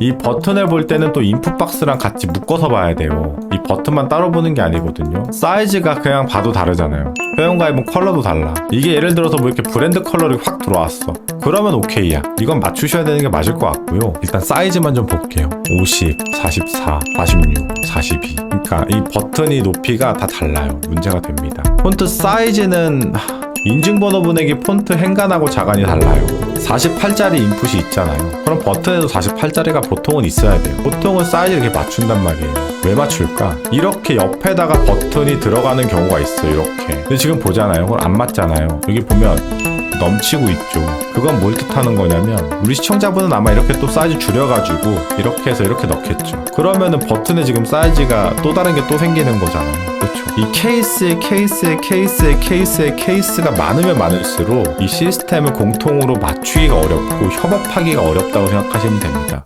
이 버튼을 볼 때는 또 인풋 박스랑 같이 묶어서 봐야 돼요. 이 버튼만 따로 보는 게 아니거든요. 사이즈가 그냥 봐도 다르잖아요. 회원가입은 컬러도 달라. 이게 예를 들어서 뭐 이렇게 브랜드 컬러를 확 들어왔어. 그러면 오케이야. 이건 맞추셔야 되는 게 맞을 것 같고요. 일단 사이즈만 좀 볼게요. 50, 44, 46, 42. 그러니까 이 버튼이 높이가 다 달라요. 문제가 됩니다. 폰트 사이즈는 하, 인증번호 보내기 폰트 행간하고 자간이 달라요. 48짜리 인풋이 있잖아요. 그럼 버튼에도 48짜리가 보통은 있어야 돼요. 보통은 사이즈 이렇게 맞춘단 말이에요. 왜 맞출까? 이렇게 옆에다가 버튼이 들어가는 경우가 있어요. 이렇게. 근데 지금 보잖아요. 그건 안 맞잖아요. 여기 보면 넘치고 있죠. 그건 뭘 뜻하는 거냐면 우리 시청자분은 아마 이렇게 또 사이즈 줄여가지고 이렇게 해서 이렇게 넣겠죠. 그러면은 버튼에 지금 사이즈가 또 다른 게 또 생기는 거잖아요. 그렇죠. 이 케이스에 케이스에 케이스에 케이스에 케이스가 많으면 많을수록 이 시스템을 공통으로 맞추기가 어렵고 협업하기가 어렵다고 생각하시면 됩니다.